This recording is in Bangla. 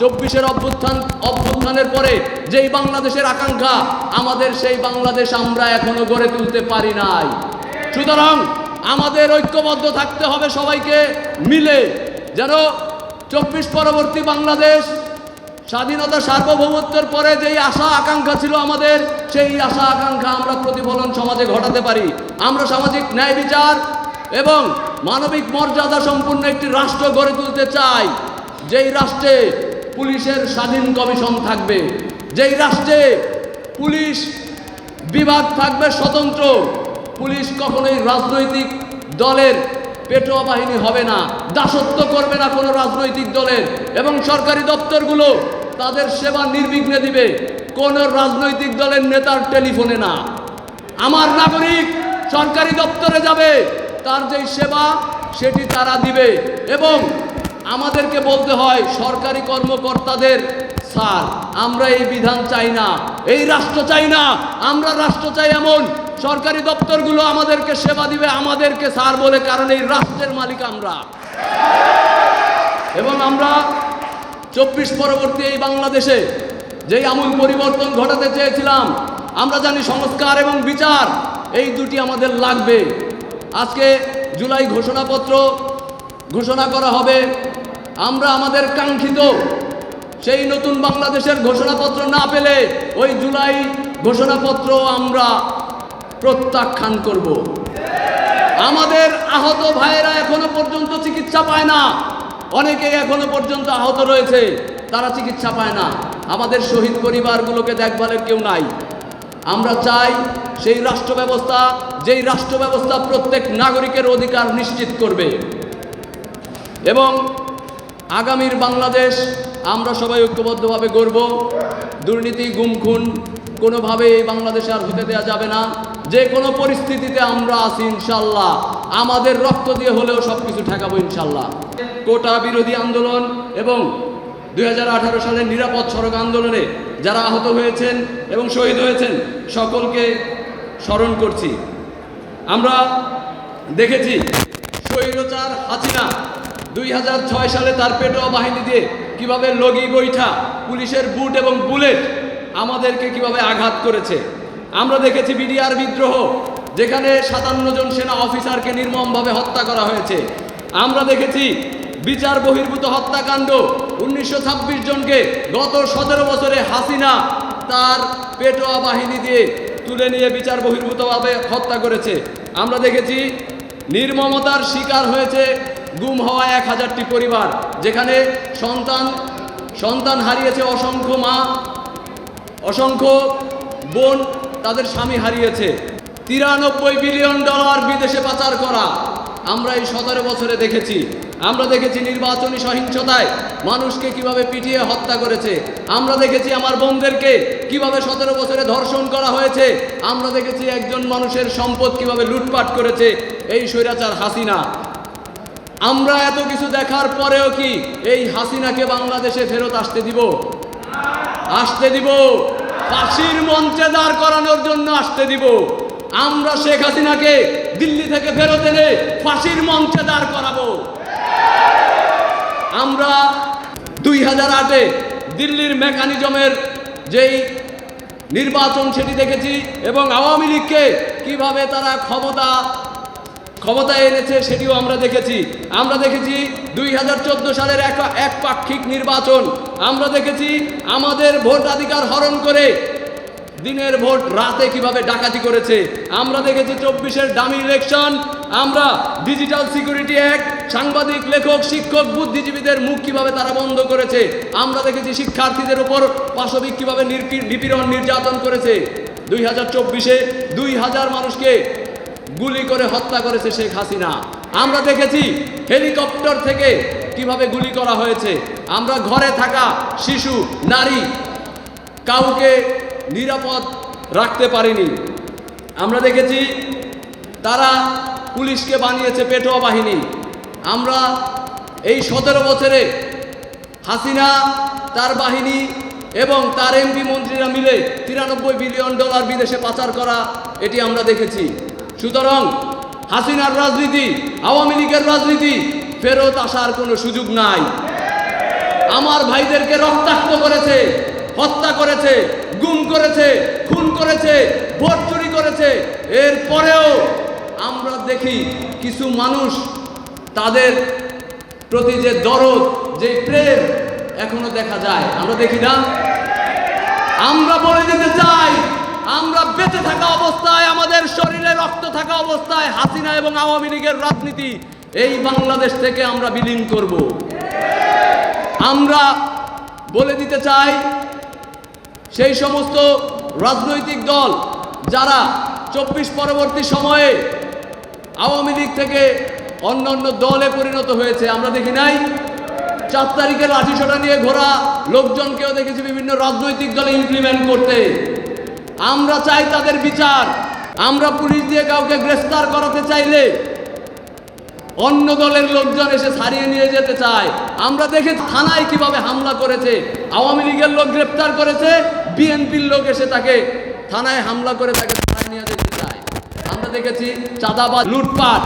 চব্বিশের অভ্যুত্থান, অভ্যুত্থানের পরে যেই বাংলাদেশের আকাঙ্ক্ষা, আমাদের সেই বাংলাদেশ আমরা এখনও গড়ে তুলতে পারি নাই। সুতরাং আমাদের ঐক্যবদ্ধ থাকতে হবে সবাইকে মিলে, যেন চব্বিশ পরবর্তী বাংলাদেশ স্বাধীনতা সার্বভৌমত্বের পরে যেই আশা আকাঙ্ক্ষা ছিল আমাদের, সেই আশা আকাঙ্ক্ষা আমরা প্রতিফলন সমাজে ঘটাতে পারি। আমরা সামাজিক ন্যায় বিচার এবং মানবিক মর্যাদা সম্পূর্ণ একটি রাষ্ট্র গড়ে তুলতে চাই। যেই রাষ্ট্রে পুলিশের স্বাধীন কমিশন থাকবে। যেই রাষ্ট্রে পুলিশ বিভাগ থাকবে স্বতন্ত্র, পুলিশ কখনোই রাজনৈতিক দলের পেটোয়া বাহিনী হবে না। দাসত্ব করবে না কোনো রাজনৈতিক দলের এবং সরকারি দপ্তরগুলো তাদের সেবা নির্বিঘ্নে দিবে। কোনো রাজনৈতিক দলের নেতার টেলিফোনে না। আমার নাগরিক সরকারি দপ্তরে যাবে, তার যেই সেবা, সেটি তারা দিবে এবং আমাদেরকে বলতে হয়, সরকারি কর্মকর্তাদের, স্যার, আমরা এই বিধান চাই না, এই রাষ্ট্র চাই না, আমরা রাষ্ট্র চাই এমন। সরকারি দপ্তরগুলো আমাদেরকে সেবা দিবে, আমাদেরকে স্যার বলে, কারণ এই রাষ্ট্রের মালিক আমরা। এবং আমরা চব্বিশ পরবর্তী এই বাংলাদেশে যেই আমূল পরিবর্তন ঘটাতে চেয়েছিলাম, আমরা জানি সংস্কার এবং বিচার, এই দুটি আমাদের লাগবে। আজকে জুলাই ঘোষণাপত্র ঘোষণা করা হবে। আমরা আমাদের কাঙ্ক্ষিত সেই নতুন বাংলাদেশের ঘোষণাপত্র না পেলে ওই জুলাই ঘোষণাপত্র আমরা প্রত্যাখ্যান করব। আমাদের আহত ভাইয়েরা এখনও পর্যন্ত চিকিৎসা পায় না। অনেকেই এখনও পর্যন্ত আহত রয়েছে, তারা চিকিৎসা পায় না। আমাদের শহীদ পরিবারগুলোকে দেখভালের কেউ নাই। আমরা চাই সেই রাষ্ট্র ব্যবস্থা, যেই রাষ্ট্র ব্যবস্থা প্রত্যেক নাগরিকের অধিকার নিশ্চিত করবে। এবং আগামীর বাংলাদেশ আমরা সবাই ঐক্যবদ্ধভাবে গড়ব। দুর্নীতি গুম খুন কোনোভাবে এই বাংলাদেশে আর হতে দেওয়া যাবে না। যে কোনো পরিস্থিতিতে আমরা আছি ইনশাল্লাহ আমাদের রক্ত দিয়ে হলেও সব কিছু ঠেকাবো ইনশাল্লাহ কোটা বিরোধী আন্দোলন এবং দু হাজার আঠারো সালের নিরাপদ সড়ক আন্দোলনে যারা আহত হয়েছেন এবং শহীদ হয়েছেন, সকলকে স্মরণ করছি। আমরা দেখেছি, স্বৈরচার হাসিনা দুই হাজার ছয় সালে তার পেটোয়া বাহিনী দিয়ে কীভাবে লগি বৈঠা পুলিশের বুট এবং বুলেট আমাদেরকে কীভাবে আঘাত করেছে। আমরা দেখেছি বিডিআর বিদ্রোহ, যেখানে সাতান্ন জন সেনা অফিসারকে নির্মমভাবে হত্যা করা হয়েছে। আমরা দেখেছি বিচার বহির্ভূত হত্যাকাণ্ড, উনিশশো ছাব্বিশ জনকে গত সতেরো বছরে হাসিনা তার পেটোয়া বাহিনী দিয়ে তুলে নিয়ে বিচার বহির্ভূতভাবে হত্যা করেছে। আমরা দেখেছি নির্মমতার শিকার হয়েছে গুম হওয়া এক হাজারটি পরিবার, যেখানে সন্তান সন্তান হারিয়েছে অসংখ্য মা, অসংখ্য বোন তাদের স্বামী হারিয়েছে। তিরানব্বই বিলিয়ন ডলার বিদেশে পাচার করা, আমরা এই সতেরো বছরে দেখেছি। আমরা দেখেছি নির্বাচনী সহিংসতায় মানুষকে কীভাবে পিটিয়ে হত্যা করেছে। আমরা দেখেছি আমার বোনদেরকে কীভাবে সতেরো বছরে ধর্ষণ করা হয়েছে। আমরা দেখেছি একজন মানুষের সম্পদ কীভাবে লুটপাট করেছে। এই স্বৈরাচার হাসিনা আমরা এত কিছু দেখার পরেও কি এই হাসিনাকে বাংলাদেশে ফেরত আসতে দিব? আসতে দিব। ফাঁসির মঞ্চে দাঁড় করানোর জন্য আসতে দিব। আমরা শেখ হাসিনাকে দিল্লি থেকে ফেরত এনে ফাঁসির মঞ্চে দাঁড় করাবো। আমরা দুই হাজার আটে দিল্লির মেকানিজমের যেই নির্বাচন সেটি দেখেছি এবং আওয়ামী লীগকে কীভাবে তারা ক্ষমতা ক্ষমতায় এনেছে, সেটিও আমরা দেখেছি। আমরা দেখেছি দুই হাজার চোদ্দ সালের এক একপাক্ষিক নির্বাচন। আমরা দেখেছি আমাদের ভোটাধিকার হরণ করে দিনের ভোট রাতে কীভাবে ডাকাতি করেছে। আমরা দেখেছি চব্বিশের ডামি ইলেকশন। আমরা ডিজিটাল সিকিউরিটি অ্যাক্ট, সাংবাদিক, লেখক, শিক্ষক, বুদ্ধিজীবীদের মুখ কীভাবে তারা বন্ধ করেছে। আমরা দেখেছি শিক্ষার্থীদের উপর পাশবিক কীভাবে নিপীড়ন নির্যাতন করেছে। দুই হাজার চব্বিশে দুই হাজার মানুষকে গুলি করে হত্যা করেছে শেখ হাসিনা। আমরা দেখেছি হেলিকপ্টার থেকে কীভাবে গুলি করা হয়েছে। আমরা ঘরে থাকা শিশু, নারী কাউকে নিরাপদ রাখতে পারিনি। আমরা দেখেছি তারা পুলিশকে বানিয়েছে পেটোয়া বাহিনী। আমরা এই সতেরো বছরে হাসিনা, তার বাহিনী এবং তার এমপি মন্ত্রীরা মিলে তিরানব্বই বিলিয়ন ডলার বিদেশে পাচার করা, এটি আমরা দেখেছি। সুতরাং হাসিনার রাজনীতি, আওয়ামী লীগের রাজনীতি ফেরত আসার কোনো সুযোগ নাই। আমার ভাইদেরকে রক্তাক্ত করেছে, হত্যা করেছে, গুম করেছে, খুন করেছে ভোট চুরি করেছে এরপরেও আমরা দেখি কিছু মানুষ তাদের প্রতি যে দরদ, যে প্রেম এখনও দেখা যায়। আমরা দেখি না? আমরা বলে দিতে চাই আমরা বেঁচে থাকা অবস্থায়, আমাদের শরীরে রক্ত থাকা অবস্থায় হাসিনা এবং আওয়ামী লীগের রাজনীতি এই বাংলাদেশ থেকে আমরা বিলীন করব। আমরা বলে দিতে চাই, সেই সমস্ত রাজনৈতিক দল যারা চব্বিশ পরবর্তী সময়ে আওয়ামী লীগ থেকে অন্য অন্য দলে পরিণত হয়েছে, আমরা দেখি নাই। চার তারিখে লাঠিসোটা নিয়ে ঘোরা, লোকজনকেও দেখেছি বিভিন্ন রাজনৈতিক দলে ইমপ্লিমেন্ট করতে। আমরা চাই তাদের বিচার। আমরা পুলিশ দিয়ে কাউকে গ্রেফতার করাতে চাইলে অন্য দলের লোকজন এসে ছাড়িয়ে নিয়ে যেতে চায়। আমরা দেখে থানায় কীভাবে হামলা করেছে, আওয়ামী লীগের লোক গ্রেফতার করেছে, বিএনপির লোক এসে তাকে থানায় হামলা করে তাকে থানায় নিয়ে যেতে চায়। আমরা দেখেছি চাঁদাবাদ লুটপাট।